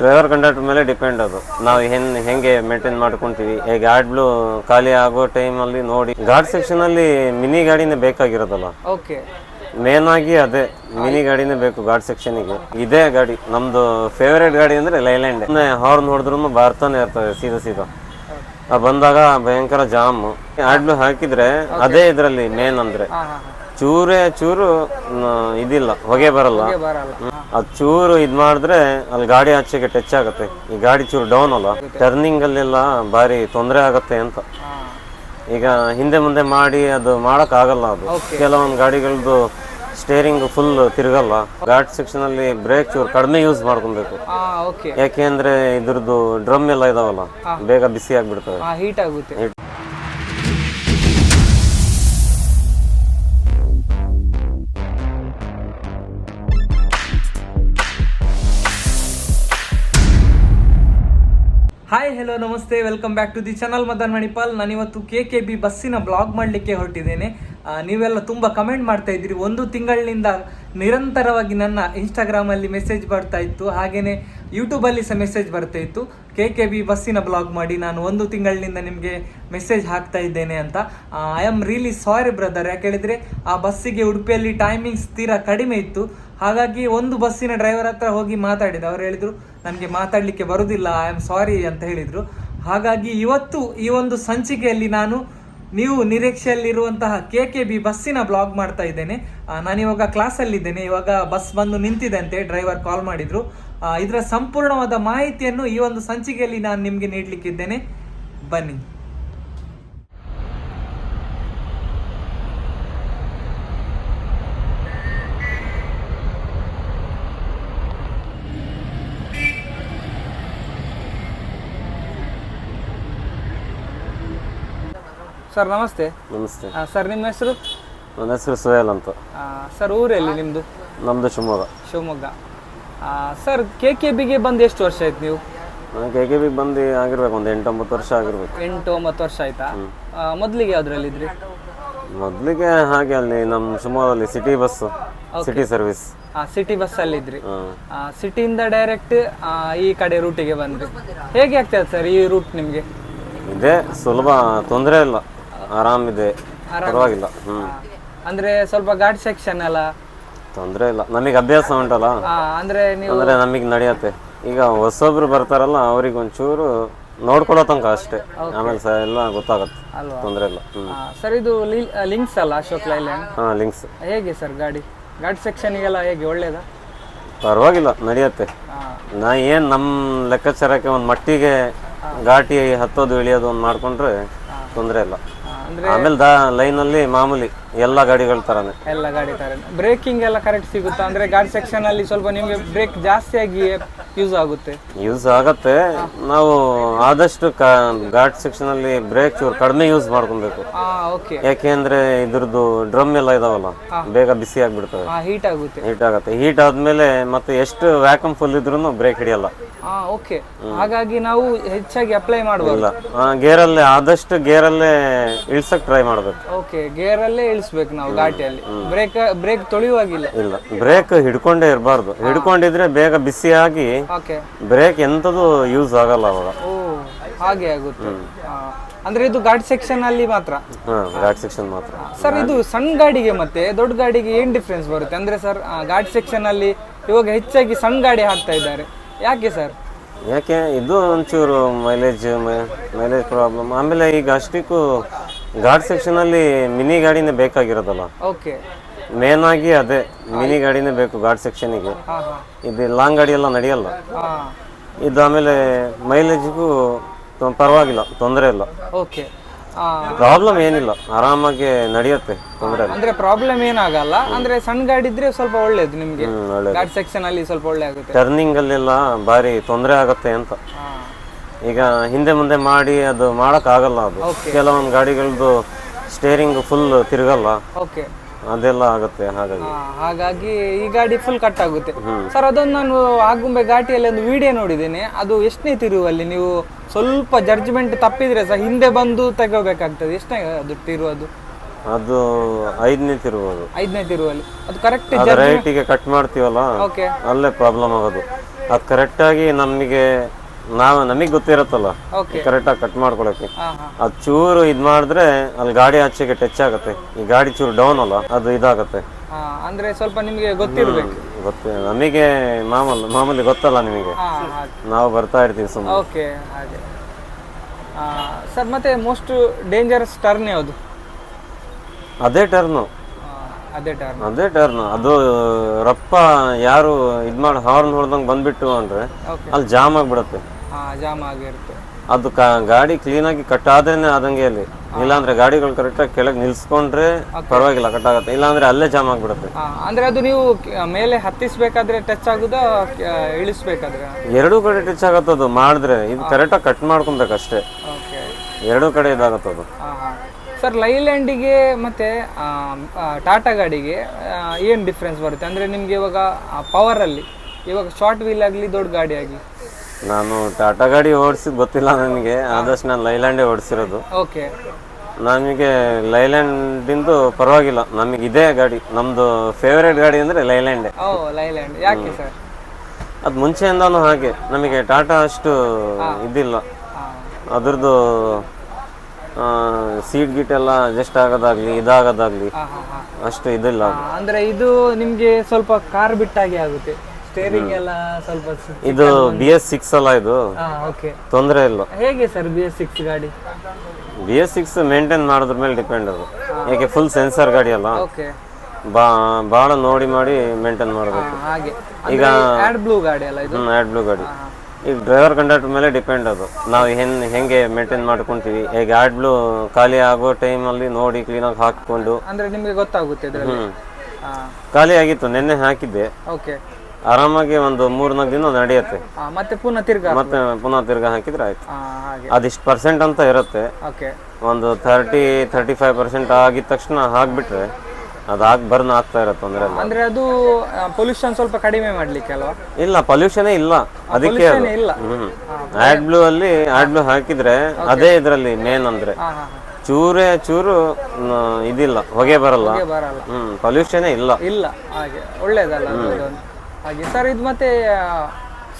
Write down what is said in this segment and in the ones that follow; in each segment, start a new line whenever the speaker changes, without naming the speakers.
Driver conductor ಮೇಲೆ depend ಅದು. ನಾವು ಹೆನ್ ಹೆಂಗೆ ಮೇಂಟೈನ್ ಮಾಡ್ಕೊಂತೀವಿ. ಹೇಗೆ ಆಡ್ ಬ್ಲೂ ಖಾಲಿ ಆಗೋ ಟೈಮಲ್ಲಿ ನೋಡಿ. ಘಾಟ್ ಸೆಕ್ಷನ್ ಅಲ್ಲಿ ಮಿನಿ ಗಾಡಿನೇ ಬೇಕಾಗಿರೋದಲ್ಲ.
ಓಕೆ
ಮೇನ್ ಆಗಿ ಅದೇ ಮಿನಿ ಗಾಡಿನೇ ಬೇಕು ಘಾಟ್ ಸೆಕ್ಷನ್ಗೆ ಇದೇ ಗಾಡಿ. ನಮ್ದು ಫೇವರೇಟ್ ಗಾಡಿ ಅಂದ್ರೆ ಲೈಲ್ಯಾಂಡ್ ಹಾರ್ನ್ ನೋಡಿದ್ರು ಬರ್ತಾನೆ ಇರ್ತದೆ ಸೀದಾ ಸೀದಾ. ಬಂದಾಗ ಭಯಂಕರ ಜಾಮ್ ಆಡ್ಲು ಹಾಕಿದ್ರೆ ಅದೇ ಇದ್ರಲ್ಲಿ ಮೇನ್ ಅಂದ್ರೆ. ಚೂರೇ ಚೂರು ನ, ಇದಿಲ್ಲ ಹೊಗೆ ಬರಲ್ಲ.
ಬರಲ್ಲ.
ಅದು ಚೂರು ಇದ್ ಮಾಡಿದ್ರೆ ಅಲ್ಲಿ ಗಾಡಿ ಆಚೆಗೆ ಟಚ್ ಆಗುತ್ತೆ. ಈ ಗಾಡಿ ಚೂರು ಡೌನ್ ಅಲ್ಲ. ಟರ್ನಿಂಗ್ ಅಲ್ಲೆಲ್ಲ ಭಾರಿ ತೊಂದರೆ ಆಗತ್ತೆ ಅಂತ. ಈಗ ಹಿಂದೆ ಮುಂದೆ ಮಾಡಿ ಅದು ಮಾಡಕ್ ಆಗಲ್ಲ ಅದು. ಕೆಲವೊಂದು ಗಾಡಿಗಳದ್ದು ಸ್ಟೇರಿಂಗ್ ಫುಲ್ ತಿರುಗಲ್ಲ. ಘಾಟ್ ಸೆಕ್ಷನ್ ಅಲ್ಲಿ ಬ್ರೇಕ್ ಚೂರು ಕಡಿಮೆ ಯೂಸ್ ಮಾಡ್ಕೊಬೇಕು.
ಯಾಕೆ
ಅಂದ್ರೆ ಇದ್ರದ್ದು ಡ್ರಮ್ ಎಲ್ಲ ಇದಾವಲ್ಲ. ಬೇಗ ಬಿಸಿ ಆಗ್ಬಿಡ್ತವೆ
ಹಾಂ ಹೀಟ್ ಆಗುತ್ತೆ. ಹಾಯ್ ಹೆಲೋ ನಮಸ್ತೆ. Welcome back to the channel Madan Manipal ನಾನಿವತ್ತು ಕೆ ಕೆ ಬಿ ಬಸ್ಸಿನ ಬ್ಲಾಗ್ ಮಾಡಲಿಕ್ಕೆ ಹೊರಟಿದ್ದೇನೆ. ನೀವೆಲ್ಲ ತುಂಬ ಕಮೆಂಟ್ ಮಾಡ್ತಾ ಇದ್ದೀರಿ. ಒಂದು ತಿಂಗಳಿನಿಂದ ನಿರಂತರವಾಗಿ ನನ್ನ ಇನ್ಸ್ಟಾಗ್ರಾಮಲ್ಲಿ ಮೆಸೇಜ್ ಬರ್ತಾ ಇತ್ತು. ಹಾಗೆಯೇ ಯೂಟ್ಯೂಬಲ್ಲಿ ಸಹ ಮೆಸೇಜ್ ಬರ್ತಾ ಇತ್ತು. ಕೆ ಕೆ ಬಿ ಬಸ್ಸಿನ ಬ್ಲಾಗ್ ಮಾಡಿ ನಾನು ಒಂದು ತಿಂಗಳಿನಿಂದ ನಿಮಗೆ ಮೆಸೇಜ್ ಹಾಕ್ತಾ ಇದ್ದೇನೆ ಅಂತ. I am really sorry brother ಯಾಕೆ ಹೇಳಿದರೆ ಆ ಬಸ್ಸಿಗೆ ಉಡುಪಿಯಲ್ಲಿ ಟೈಮಿಂಗ್ಸ್ ತೀರಾ ಕಡಿಮೆ ಇತ್ತು. ಹಾಗಾಗಿ ಒಂದು ಬಸ್ಸಿನ ಡ್ರೈವರ್ ಹತ್ರ ಹೋಗಿ ಮಾತಾಡಿದೆ. ಅವ್ರು ಹೇಳಿದ್ರು ನನಗೆ ಮಾತಾಡಲಿಕ್ಕೆ ಬರುವುದಿಲ್ಲ ಐ ಆಮ್ ಸಾರಿ ಅಂತ ಹೇಳಿದರು. ಹಾಗಾಗಿ ಇವತ್ತು ಈ ಒಂದು ಸಂಚಿಕೆಯಲ್ಲಿ ನಾನು ನೀವು ನಿರೀಕ್ಷೆಯಲ್ಲಿರುವಂತಹ ಕೆ ಕೆ ಬಿ ಬಸ್ಸಿನ ಬ್ಲಾಗ್ ಮಾಡ್ತಾ ಇದ್ದೇನೆ. ನಾನು ನಾನಿವಾಗ ಕ್ಲಾಸಲ್ಲಿದ್ದೇನೆ. ಇವಾಗ ಬಸ್ ಬಂದು ನಿಂತಿದೆ ಅಂತೆ ಡ್ರೈವರ್ ಕಾಲ್ ಮಾಡಿದರು. ಇದರ ಸಂಪೂರ್ಣವಾದ ಮಾಹಿತಿಯನ್ನು ಈ ಒಂದು ಸಂಚಿಕೆಯಲ್ಲಿ ನಾನು ನಿಮಗೆ ನೀಡಲಿಕ್ಕಿದ್ದೇನೆ. ಬನ್ನಿ. ಸರ್ ನಮಸ್ತೆ.
ನಮಸ್ತೆ.
ಸರ್ ನಿಮ್ಮ ಹೆಸರು?
ನನ್ನ ಹೆಸರು ಸುಹೇಲ್ ಅಂತ.
ಸರ್ ಊರಲ್ಲಿ ನಿಮ್ಮದು
ನಮ್ದು Shivamogga.
Shivamogga. Sir K K ಬಿಗೆ ಬಂದು ಎಷ್ಟು ವರ್ಷ ಆಯ್ತು ನೀವು?
ನಾನು ಕೆ ಕೆ ಬಿಗೆ ಬಂದು ಆಗಿರ್ಬೇಕು ಒಂದು ಎಂಟೊಂಬತ್ತು ವರ್ಷ ಆಗಿರ್ಬೇಕು.
ಎಂಟು ಒಂಬತ್ತು ವರ್ಷ ಆಯ್ತಾ? ಮೊದಲಿಗೆ ಯಾವ್ದ್ರಲ್ಲಿ ಇದ್ರಿ?
ಮೊದಲಿಗೆ ಹಾಗೆ ಅಲ್ಲಿ ನಮ್ಮ ಶಿವಮೊಗ್ಗದಲ್ಲಿ city bus city service
city ಬಸ್ಸಲ್ಲಿದ್ರಿ
ಇದ್ರಿ.
ಸಿಟಿಯಿಂದ ಡೈರೆಕ್ಟ್ ಈ ಕಡೆ ರೂಟಿಗೆ ಬಂದ್ರಿ. ಹೇಗೆ ಆಗ್ತದೆ ಸರ್ ಈ ರೂಟ್ ನಿಮಗೆ?
ಇದೆ ಸುಲಭ ತೊಂದರೆ ಇಲ್ಲ. ಆರಾಮಿದೆ. ಪರವಾಗಿಲ್ಲ. ಹ್ಮ್.
ಅಂದ್ರೆ ಸ್ವಲ್ಪ ಘಾಟ್ ಸೆಕ್ಷನ್ ಅಲ್ಲ?
ತೊಂದರೆ ಇಲ್ಲ. ನಮಗೆ ಅಭ್ಯಾಸ ಉಂಟಲ್ಲ?
ಆ, ಅಂದ್ರೆ ನೀವು
ಅಂದ್ರೆ ನಮಗೆ ನಡೆಯತ್ತೆ. ಈಗ ಹೊಸೊಬ್ರು ಬರ್ತಾರಲ್ಲ ಅವ್ರಿಗೆ ಒಂಚೂರು ನೋಡ್ಕೊಳ್ಳೋ ತನಕ ಅಷ್ಟೇ. ಆಮೇಲೆ ಸರ್ ಎಲ್ಲ ಗೊತ್ತಾಗತ್ತೆ.
ತೊಂದ್ರೆ
ತೊಂದರೆ ಇಲ್ಲ. ಹ್ಮ್.
ಸರ್ ಇದು ಲಿಂಕ್ಸ್ ಅಲ್ಲ ಅಶೋಕ್ ಲೈಲ್ಯಾಂಡ್?
ಹಾ ಲಿಂಕ್ಸ್.
ಹೇಗೆ ಸರ್ ಗಾಡಿ? ಘಾಟ್ ಸೆಕ್ಷನ್ಗೆಲ್ಲ ಹೇಗೆ ಒಳ್ಳೇದಾ?
ಪರವಾಗಿಲ್ಲ ನಡೆಯತ್ತೆ.
ಆ,
ನಾ ಏನು ನಮ್ಮ ಲೆಕ್ಕಾಚಾರಕ್ಕೆ ಒಂದು ಮಟ್ಟಿಗೆ ಘಾಟಿ ಹತ್ತೋದು ಇಳಿಯೋದು ಒಂದು ಮಾಡ್ಕೊಂಡ್ರೆ ತೊಂದರೆ ಇಲ್ಲ. ಆಮೇಲೆ ದಾ ಲೈನಲ್ಲಿ ಮಾಮೂಲಿ ಎಲ್ಲ ಗಾಡಿಗಳ ತರನೇ.
ಎಲ್ಲ ಗಾಡಿ ತರ ಬ್ರೇಕಿಂಗ್ ಎಲ್ಲ ಕರೆಕ್ಟ್ ಸಿಗುತ್ತಾ? ಅಂದ್ರೆ ಗಾಡಿ ಸೆಕ್ಷನ್ ಅಲ್ಲಿ ಸ್ವಲ್ಪ ನಿಮಗೆ ಬ್ರೇಕ್ ಜಾಸ್ತಿ ಆಗಿ ಯೂಸ್ ಆಗುತ್ತೆ.
ಯೂಸ್ ಆಗತ್ತೆ. ನಾವು ಆದಷ್ಟು ಘಾಟ್ ಸೆಕ್ಷನ್ ಅಲ್ಲಿ ಬ್ರೇಕ್ ಚೂರು ಕಡಿಮೆ ಯೂಸ್ ಮಾಡ್ಕೊಬೇಕು.
ಹಾ ಓಕೆ
ಯಾಕೆಂದ್ರೆ ಇದ್ರದ್ದು ಡ್ರಮ್ ಎಲ್ಲ ಇದಾವಲ್ಲ ಬೇಗ ಬಿಸಿ ಆಗ್ಬಿಡ್ತವೆ
ಹಾ ಹೀಟ್ ಆಗುತ್ತೆ.
ಹೀಟ್ ಆಗತ್ತೆ. ಹೀಟ್ ಆದ್ಮೇಲೆ ಮತ್ತೆ ಎಷ್ಟು ವ್ಯಾಕಮ್ ಫುಲ್ ಇದ್ರೂ ಬ್ರೇಕ್ ಹಿಡಿಯಲ್ಲ.
ಓಕೆ ಹಾಗಾಗಿ ನಾವು ಹೆಚ್ಚಾಗಿ ಅಪ್ಲೈ ಮಾಡಬಹುದು
ಗೇರಲ್ಲೇ ಆದಷ್ಟು ಗೇರಲ್ಲೇ ಇಳ್ಸಕ್ ಟ್ರೈ ಮಾಡಬೇಕು.
ಓಕೆ ಗೇರಲ್ಲೇ ಇಳಿಸ್ಬೇಕು ನಾವು ಘಾಟಿಯಲ್ಲಿ. ಬ್ರೇಕ್ ಬ್ರೇಕ್ ತೊಳೆಯುವಾಗಿಲ್ಲ.
ಇಲ್ಲ. ಬ್ರೇಕ್ ಹಿಡ್ಕೊಂಡೇ ಇರಬಾರ್ದು. ಹಿಡ್ಕೊಂಡಿದ್ರೆ ಬೇಗ ಬಿಸಿಯಾಗಿ
ಓಕೆ
ಬ್ರೇಕ್ ಎಂಥದ್ದು ಯೂಸ್ ಆಗಲ್ಲ ಅವಾಗ.
ಓ ಹಾಗೆ ಆಗುತ್ತೆ. ಅಂದ್ರೆ ಇದು ಘಾಟ್ ಸೆಕ್ಷನ್ ಅಲ್ಲಿ ಮಾತ್ರ?
ಘಾಟ್ ಸೆಕ್ಷನ್ ಮಾತ್ರ.
ಸರ್ ಇದು ಸಣ್ಣ ಗಾಡಿಗೆ ಮತ್ತೆ ದೊಡ್ಡ ಗಾಡಿಗೆ ಏನ್ ಡಿಫ್ರೆನ್ಸ್ ಬರುತ್ತೆ? ಅಂದ್ರೆ ಸರ್ ಘಾಟ್ ಸೆಕ್ಷನ್ ಅಲ್ಲಿ ಇವಾಗ ಹೆಚ್ಚಾಗಿ ಸಣ್ಣ ಗಾಡಿ ಹಾಕ್ತಾ ಇದ್ದಾರೆ. ಯಾಕೆ ಸರ್?
ಯಾಕೆ? ಇದು ಒಂಚೂರು ಮೈಲೇಜ್ ಮೈಲೇಜ್ ಪ್ರಾಬ್ಲಮ್ ಆಮೇಲೆ ಈಗ ಅಷ್ಟಕ್ಕೂ ಘಾಟ್ ಸೆಕ್ಷನ್ ಅಲ್ಲಿ ಮಿನಿ ಗಾಡಿನೇ ಬೇಕಾಗಿರೋದಲ್ಲ?
ಓಕೆ.
ಮೇನ್ ಆಗಿ ಅದೇ ಮಿನಿ ಗಾಡಿನೇ ಬೇಕು ಘಾಟ್ ಸೆಕ್ಷನಿಗೆ ಇದು ಲಾಂಗ್ ಗಾಡಿ ಎಲ್ಲ ನಡೆಯಲ್ಲ? ಇದು ಆಮೇಲೆ ಮೈಲೇಜ್ಗೂ ಪರವಾಗಿಲ್ಲ ತೊಂದರೆ ಇಲ್ಲ.
ಓಕೆ.
ಪ್ರಾಬ್ಲಮ್ ಏನಿಲ್ಲ. ಆರಾಮಾಗಿ ನಡೆಯುತ್ತೆ ತೊಂದರೆ
ಅಂದ್ರೆ ಪ್ರಾಬ್ಲಮ್ ಏನಾಗಲ್ಲ. ಅಂದ್ರೆ ಸಣ್ಣ ಗಾಡಿ ಇದ್ರೆ ಸ್ವಲ್ಪ ಒಳ್ಳೇದು ನಿಮಗೆ. ಗಾಡಿ ಸೆಕ್ಷನ್ ಅಲ್ಲಿ ಸ್ವಲ್ಪ ಒಳ್ಳೆ ಆಗುತ್ತೆ.
ಟರ್ನಿಂಗ್ ಅಲ್ಲೆಲ್ಲ ಭಾರಿ ತೊಂದರೆ ಆಗುತ್ತೆ ಅಂತ. ಈಗ ಹಿಂದೆ ಮುಂದೆ ಮಾಡಿ ಅದು ಮಾಡಕ್ ಆಗಲ್ಲ ಅದು ಕೆಲವೊಂದು ಗಾಡಿಗಳದ್ದು ಸ್ಟೇರಿಂಗ್ ಫುಲ್ ತಿರುಗಲ್ಲ.
ಓಕೆ
ಅದೆಲ್ಲ ಆಗುತ್ತೆ ಹಾಗಾಗಿ.
ಹಾಗಾಗಿ ಈ ಗಾಡಿ ಫುಲ್ ಕಟ್ ಆಗುತ್ತೆ. ಸರ್ ಅದೊಂದು ನಾನು ಆಗುಂಬೆ ಘಾಟಿಯಲ್ಲಿ ಒಂದು ವಿಡಿಯೋ ನೋಡಿದ್ದೇನೆ. ಅದು ಎಷ್ಟನೇ ತಿರುವಲ್ಲಿ ನೀವು ಸ್ವಲ್ಪ ಜಡ್ಜ್ಮೆಂಟ್ ತಪ್ಪಿದ್ರೆ ಸಹ ಹಿಂದೆ ಬಂದು ತೆಗೋಬೇಕಾಗ್ತದೆ. ಎಷ್ಟನೇ ಅದು ತಿರು ಅದು
ಅದು ಐದನೇ ತಿರುವುದು.
ಐದನೇ ತಿರುವಲ್ಲಿ. ಅದು ಕರೆಕ್ಟ್
ಅದು ರೈಟಿಗೆ ಕಟ್ ಮಾಡ್ತೀವಲ್ಲ
ಓಕೆ
ಅಲ್ಲೇ ಪ್ರಾಬ್ಲಮ್ ಆಗೋದು. ಅದು ಕರೆಕ್ಟಾಗಿ ನಮಗೆ ನಾವು ನಮಗೆ ಗೊತ್ತಿರತ್ತಲ್ಲ.
ಓಕೆ
ಕರೆಕ್ಟಾಗಿ ಕಟ್ ಮಾಡ್ಕೊಳಕ್ಕೆ. ಅದು ಚೂರು ಇದ್ ಮಾಡಿದ್ರೆ ಅಲ್ಲಿ ಗಾಡಿ ಆಚೆಗೆ ಟಚ್ ಆಗುತ್ತೆ. ಈ ಗಾಡಿ ಚೂರು ಡೌನ್ ಅಲ್ಲ ಅದು ಇದಾಗುತ್ತೆ.
ಅಂದ್ರೆ ಸ್ವಲ್ಪ ನಿಮಗೆ ಗೊತ್ತಿರ್ಬೇಕು.
ಗೊತ್ತು. ನಮಗೆ ಮಾಮೂಲಿ ಮಾಮೂಲಿ ಗೊತ್ತಲ್ಲ ನಿಮಗೆ. ನಾವು ಬರ್ತಾ ಇರ್ತೀವಿ ಸುಮ್ಮನೆ
ಓಕೆ ಹಾಗೆ. ಸರ್ ಮತ್ತೆ ಮೋಸ್ಟ್ ಡೇಂಜರಸ್ ಟರ್ನ್ ಯಾವುದು?
ಅದೇ ಟರ್ನು
ಅದೇ ಟರ್ನ್
ಅದೇ ಟರ್ನ್ ಅದು ರಪ್ಪ ಯಾರು ಇದು ಮಾಡಿ ಹಾರ್ನ್ ಹೊಡೆದಂಗೆ ಬಂದ್ಬಿಟ್ಟು ಅಂದ್ರೆ ಅಲ್ಲಿ ಜಾಮ್ ಆಗಿಬಿಡುತ್ತೆ.
ಜಾಮ್ ಆಗಿರುತ್ತೆ.
ಅದು ಗಾಡಿ ಗಾಡಿ ಕ್ಲೀನಾಗಿ ಕಟ್ ಆದ್ರೇನೆ ಆದಂಗೆ ಅಲ್ಲಿ ಇಲ್ಲಾಂದ್ರೆ ಗಾಡಿಗಳು ಕರೆಕ್ಟಾಗಿ ಕೆಳಗೆ ನಿಲ್ಸ್ಕೊಂಡ್ರೆ ಪರವಾಗಿಲ್ಲ ಕಟ್ ಆಗುತ್ತೆ. ಇಲ್ಲಾಂದ್ರೆ ಅಲ್ಲೇ ಜಾಮ್ ಆಗಿಬಿಡುತ್ತೆ.
ಅಂದ್ರೆ ಅದು ನೀವು ಮೇಲೆ ಹತ್ತಿಸ್ಬೇಕಾದ್ರೆ ಟಚ್ ಆಗುದ ಇಳಿಸ್ಬೇಕಾದ್ರೆ?
ಎರಡೂ ಕಡೆ ಟಚ್ ಆಗತ್ತದು ಮಾಡಿದ್ರೆ ಇದು ಕರೆಕ್ಟಾಗಿ ಕಟ್ ಮಾಡ್ಕೊಬೇಕಷ್ಟೇ ಎರಡೂ ಕಡೆ ಇದಾಗತ್ತದು
ಸರ್ ಲೈಲ್ಯಾಂಡಿಗೆ ಮತ್ತೆ ಟಾಟಾ ಗಾಡಿಗೆ ಏನು ಡಿಫ್ರೆನ್ಸ್ ಬರುತ್ತೆ? ಅಂದರೆ ನಿಮಗೆ ಇವಾಗ ಪವರಲ್ಲಿ ಇವಾಗ ಶಾರ್ಟ್ ವೀಲ್ ಆಗಲಿ ದೊಡ್ಡ ಗಾಡಿ ಆಗಲಿ?
ನಾನು ಟಾಟಾ ಗಾಡಿ ಓಡಿಸಿದ್ ಗೊತ್ತಿಲ್ಲ ನನಗೆ ಆದಷ್ಟು ನಾನು ಲೈಲ್ಯಾಂಡೇ ಓಡಿಸಿರೋದು.
ಓಕೆ.
ನಮಗೆ ಲೈಲ್ಯಾಂಡಿಂದು ಪರವಾಗಿಲ್ಲ ನಮಗೆ ಇದೇ ಗಾಡಿ ನಮ್ಮದು ಫೇವ್ರೇಟ್ ಗಾಡಿ ಅಂದರೆ ಲೈಲ್ಯಾಂಡೇ
ಓ ಲೈಲ್ಯಾಂಡ್ ಯಾಕೆ ಸರ್?
ಅದು ಮುಂಚೆಯಿಂದಾನು ಹಾಗೆ ನಮಗೆ ಟಾಟಾ ಅಷ್ಟು ಇದಿಲ್ಲ. ಅದ್ರದ್ದು ಸೀಟ್ ಗೀಟ್ ಎಲ್ಲ ಅಡ್ಜಸ್ಟ್ ಆಗೋದಾಗ್ಲಿ ಇದಾಗೋದಾಗ್ಲಿ ಅಷ್ಟು ಇದಿಲ್ಲ.
ಅಂದ್ರೆ ಇದು ನಿಮಗೆ ಸ್ವಲ್ಪ ಕಾರ್ ಬಿಟ್ಟಾಗಿ ಆಗುತ್ತೆ. ಸ್ಟೇರಿಂಗ್ ಎಲ್ಲ ಸ್ವಲ್ಪ
ಇದು ಬಿ ಎಸ್ ಸಿಕ್ಸ್ ಅಲ್ಲ ಇದು? ತೊಂದರೆ ಇಲ್ಲ.
ಹೇಗೆ ಸರ್ ಬಿ ಎಸ್ ಸಿಕ್ಸ್ ಗಾಡಿ?
ಬಿ ಎಸ್ ಸಿಕ್ಸ್ ಮೇಂಟೈನ್ ಮಾಡೋದ್ರ ಮೇಲೆ ಡಿಪೆಂಡ್ ಅದು. ಯಾಕೆ ಫುಲ್ ಸೆನ್ಸರ್ ಗಾಡಿ ಅಲ್ಲ? ಬಾ ಭಾಳ ನೋಡಿ ಮಾಡಿ ಮೇಂಟೈನ್ ಮಾಡಬೇಕು.
ಹಾಗೆ. ಈಗ ಆಡ್ ಬ್ಲೂ ಗಾಡಿ ಅಲ್ಲ ಇದು?
ಆಡ್ ಬ್ಲೂ ಗಾಡಿ. ಈಗ ಡ್ರೈವರ್ ಕಂಡಕ್ಟರ್ ಮೇಲೆ ಡಿಪೆಂಡ್ ಅದು. ನಾವು ಹೆನ್ ಹೆಂಗೆ ಮೇಂಟೈನ್ ಮಾಡ್ಕೊಂತೀವಿ. ಈಗ ಆಡ್ ಬ್ಲೂ ಖಾಲಿ ಆಗೋ ಟೈಮಲ್ಲಿ ನೋಡಿ ಕ್ಲೀನಾಗಿ ಹಾಕಿಕೊಂಡು.
ಅಂದ್ರೆ ನಿಮಗೆ ಗೊತ್ತಾಗುತ್ತೆ ಇದರಲ್ಲಿ.
ಹ್ಮ್.
ಹಾಂ.
ಖಾಲಿ ಆಗಿತ್ತು ನಿನ್ನೆ ಹಾಕಿದ್ದೆ.
ಓಕೆ
ಆರಾಮಾಗಿ ಒಂದು ಮೂರ್ನಾಲ್ಕು ದಿನ ನಡೆಯುತ್ತೆ.
ಹಾಂ ಮತ್ತೆ ಪುನಃ ತಿರ್ಗಾ
ಮತ್ತೆ ಪುನಃ ತಿರ್ಗಾ ಹಾಕಿದ್ರೆ ಆಯ್ತು.
ಹಾಂ ಹಾಗೆ.
ಅದಿಷ್ಟು ಪರ್ಸೆಂಟ್ ಅಂತ ಇರುತ್ತೆ.
ಓಕೆ
ಒಂದು ಥರ್ಟಿ ಥರ್ಟಿ ಫೈವ್ ಪರ್ಸೆಂಟ್ ಆಗಿದ ತಕ್ಷಣ ಹಾಕ್ಬಿಟ್ರೆ ಅದು ಹಾಕಿ ಬರ್ನ್ ಆಗ್ತಾ ಇರೋ ತೊಂದರೆ ಇಲ್ಲ.
ಅಂದ್ರೆ ಅದು ಪೊಲ್ಯೂಷನ್ ಸ್ವಲ್ಪ ಕಡಿಮೆ ಮಾಡ್ಲಿಕ್ಕೆ ಅಲ್ವಾ?
ಇಲ್ಲ ಪೊಲ್ಯೂಷನ್ ಇಲ್ಲ. ಅದಕ್ಕೆ ಅದು.
ಇಲ್ಲ.
ಹ್ಮ್. ಆಡ್ ಬ್ಲೂ ಅಲ್ಲಿ ಆಡ್ ಬ್ಲೂ ಹಾಕಿದ್ರೆ ಅದೇ ಇದರಲ್ಲಿ ಮೇನ್ ಅಂದ್ರೆ. ಚೂರೇ ಚೂರು ನ, ಇದಿಲ್ಲ. ಹೊಗೆ ಬರಲ್ಲ.
ಹಾಗೆ ಬರಲ್ಲ.
ಹ್ಮ್ ಪೊಲ್ಯೂಷನೇ ಇಲ್ಲ.
ಇಲ್ಲ ಹಾಗೆ. ಒಳ್ಳೇದಲ್ಲ ಅದು. ಅದೊಂದು. ಹಾಗೆ ಸರ್ ಇದು ಮತ್ತೆ ಆ,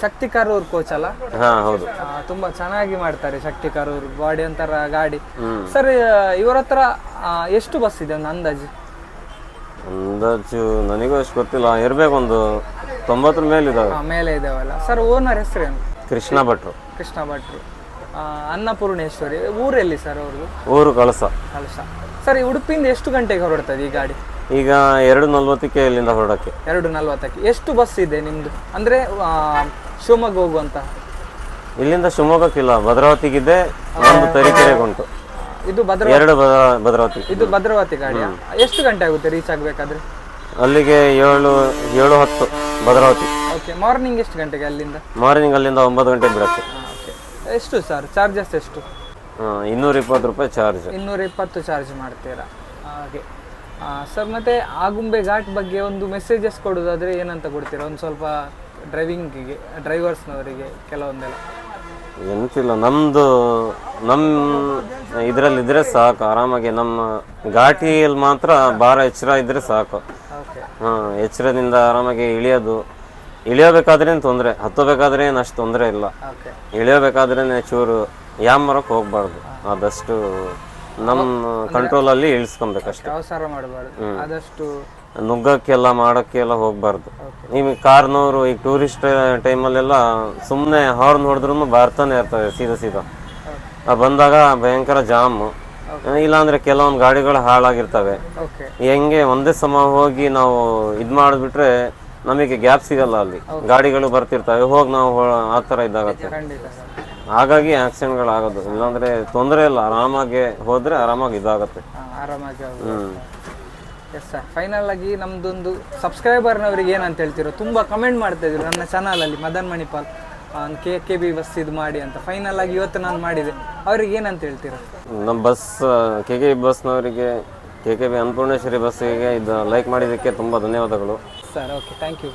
ಶಕ್ತಿ ಕರೂರ್ ಕೋಚ್ ಅಲ್ಲ?
ಹಾ ಹೌದು.
ಆ, ತುಂಬಾ ಚೆನ್ನಾಗಿ ಮಾಡ್ತಾರೆ ಶಕ್ತಿ ಕರೂರ್ ಬಾಡಿ ಒಂಥರ ಗಾಡಿ. ಸರ್ ಇವರ ಹತ್ರ ಆ, ಎಷ್ಟು ಬಸ್ ಇದೆ ಒಂದು ಅಂದಾಜು?
ಅಂದಾಜು ನನಗೂ ಅಷ್ಟು ಗೊತ್ತಿಲ್ಲ. ಇರ್ಬೇಕು ಒಂದು ತೊಂಬತ್ತರ ಮೇಲೆ ಇದಾವೆ
ಮೇಲೆ ಇದಾವಲ್ಲ ಸರ್ ಓನರ್ ಹೆಸರೇನು?
ಕೃಷ್ಣ ಭಟ್ರು.
ಕೃಷ್ಣ ಭಟ್ರು. ಆ, ಅನ್ನಪೂರ್ಣೇಶ್ವರಿ ಊರೆಲ್ಲಿ ಸರ್ ಅವ್ರದ್ದು?
ಊರು ಕಳಸ.
ಕಳಸ. ಸರ್ ಈ ಉಡುಪಿಯಿಂದ ಎಷ್ಟು ಗಂಟೆಗೆ ಹೊರಡ್ತದೆ ಈ ಗಾಡಿ?
ಈಗ ಎರಡು ನಲ್ವತ್ತಕ್ಕೆ ಇಲ್ಲಿಂದ ಹೊರಡಕ್ಕೆ.
ಎರಡು ನಲ್ವತ್ತಕ್ಕೆ. ಎಷ್ಟು ಬಸ್ ಇದೆ ನಿಮ್ದು? ಅಂದ್ರೆ ಶಿವಮೊಗ್ಗ ಹೋಗುವಂತ?
ಇಲ್ಲಿಂದ ಶಿವಮೊಗ್ಗಕ್ಕಿಲ್ಲ. ಭದ್ರಾವತಿಗಿದೆ ಒಂದು ತರೀಕೆರೆಗುಂಟು
ಇದು ಭದ್ರಾವತಿ
ಎರಡು ಭದ್ರ- ಭದ್ರಾವತಿ.
ಇದು ಭದ್ರಾವತಿ ಗಾಡಿ ಎಷ್ಟು ಗಂಟೆ ಆಗುತ್ತೆ ರೀಚ್ ಆಗ್ಬೇಕಾದ್ರೆ?
ಅಲ್ಲಿಗೆ ಏಳು ಏಳು ಹತ್ತು ಭದ್ರಾವತಿ.
ಓಕೆ ಮಾರ್ನಿಂಗ್ ಎಷ್ಟು ಗಂಟೆಗೆ ಅಲ್ಲಿಂದ?
ಮಾರ್ನಿಂಗ್ ಅಲ್ಲಿಂದ ಒಂಬತ್ತು ಗಂಟೆ ಬಿಡುತ್ತೆ.
ಓಕೆ ಎಷ್ಟು ಸರ್ ಚಾರ್ಜಸ್ ಎಷ್ಟು?
ಇನ್ನೂರ ಇಪ್ಪತ್ತು ರೂಪಾಯಿ ಚಾರ್ಜ್
ಇನ್ನೂರ ಇಪ್ಪತ್ತು ಚಾರ್ಜ್ ಮಾಡ್ತೀರಾ? ಹಾಗೆ. ಸರ್ ಮತ್ತೆ ಆಗುಂಬೆ ಘಾಟ್ ಬಗ್ಗೆ ಒಂದು ಮೆಸೇಜಸ್ ಕೊಡೋದಾದ್ರೆ ಏನಂತ ಕೊಡ್ತೀರಾ? ಒಂದು ಸ್ವಲ್ಪ ಡ್ರೈವಿಂಗಿಗೆ ಡ್ರೈವರ್ಸ್ನವರಿಗೆ ಕೆಲವೊಂದೆಲ್ಲ.
ಎಂತಿಲ್ಲ ನಮ್ಮದು ನಮ್ಮ ಇದರಲ್ಲಿದ್ದರೆ ಸಾಕು. ಆರಾಮಾಗಿ ನಮ್ಮ ಘಾಟಿಯಲ್ಲಿ ಮಾತ್ರ ಭಾರ ಎಚ್ಚರ ಇದ್ರೆ ಸಾಕು. ಹಾ ಎಚ್ಚರದಿಂದ ಆರಾಮಾಗಿ ಇಳಿಯೋದು. ಇಳಿಯೋಬೇಕಾದ್ರೆ ತೊಂದರೆ? ಹತ್ತೋಬೇಕಾದ್ರೆ ಏನು ಅಷ್ಟು ತೊಂದರೆ ಇಲ್ಲ. ಇಳಿಯೋಬೇಕಾದ್ರೆ ಚೂರು ಯಾಮರಕ್ಕೆ ಹೋಗ್ಬಾರ್ದು. ಆದಷ್ಟು ನಮ್ಮ ಕಂಟ್ರೋಲಲ್ಲಿ ಇಳಿಸ್ಕೊಬೇಕಷ್ಟೆ.
ಅವಸರ ಮಾಡಬಾರ್ದು. ಆದಷ್ಟು
ನುಗ್ಗಕ್ಕೆಲ್ಲ ಮಾಡೋಕ್ಕೆಲ್ಲ ಹೋಗ್ಬಾರ್ದು. ನಿಮಗೆ ಕಾರ್ನವರು ಈಗ ಟೂರಿಸ್ಟ್ ಟೈಮಲ್ಲೆಲ್ಲ ಸುಮ್ಮನೆ ಹಾರ್ನ್ ಹೊಡೆದ್ರು ಬರ್ತಾನೆ ಇರ್ತವೆ ಸೀದಾ ಸೀದಾ. ಬಂದಾಗ ಭಯಂಕರ ಜಾಮು. ಇಲ್ಲಾಂದ್ರೆ ಕೆಲವೊಂದು ಗಾಡಿಗಳು ಹಾಳಾಗಿರ್ತವೆ. ಹೆಂಗೆ ಒಂದೇ ಸಮ ಹೋಗಿ ನಾವು ಇದು ಮಾಡಿಬಿಟ್ರೆ ನಮಗೆ ಗ್ಯಾಪ್ ಸಿಗಲ್ಲ ಅಲ್ಲಿ. ಗಾಡಿಗಳು ಬರ್ತಿರ್ತವೆ ಹೋಗಿ ನಾವು ಆ ಥರ ಇದಾಗತ್ತೆ. ಹಾಗಾಗಿ ಆಕ್ಸಿಡೆಂಟ್ಗಳಾಗೋದು. ಇಲ್ಲಾಂದ್ರೆ ತೊಂದರೆ ಇಲ್ಲ ಆರಾಮಾಗಿ ಹೋದ್ರೆ ಆರಾಮಾಗಿ ಇದಾಗತ್ತೆ. ಹ್ಮ್.
ಎಸ್ ಸರ್ ಫೈನಲ್ ಆಗಿ ನಮ್ದೊಂದು ಸಬ್ಸ್ಕ್ರೈಬರ್ನವರಿಗೆ ಏನಂತ ಹೇಳ್ತೀರೋ ತುಂಬ ಕಮೆಂಟ್ ಮಾಡ್ತಾ ಇದ್ರು ನನ್ನ ಚಾನಲಲ್ಲಿ Madan Manipal K K B bus ಇದು ಮಾಡಿ ಅಂತ. ಫೈನಲ್ ಆಗಿ ಇವತ್ತು ನಾನು ಮಾಡಿದೆ. ಅವ್ರಿಗೆ ಏನಂತ ಹೇಳ್ತೀರಾ?
ನಮ್ಮ ಬಸ್ ಕೆ ಕೆ ಬಿ ಬಸ್ನವರಿಗೆ ಕೆ ಕೆ ಬಿ ಅನ್ನಪೂರ್ಣೇಶ್ವರಿ ಬಸ್ಸಿಗೆ ಇದು ಲೈಕ್ ಮಾಡಿದ್ದಕ್ಕೆ ತುಂಬ ಧನ್ಯವಾದಗಳು.
Sir okay thank you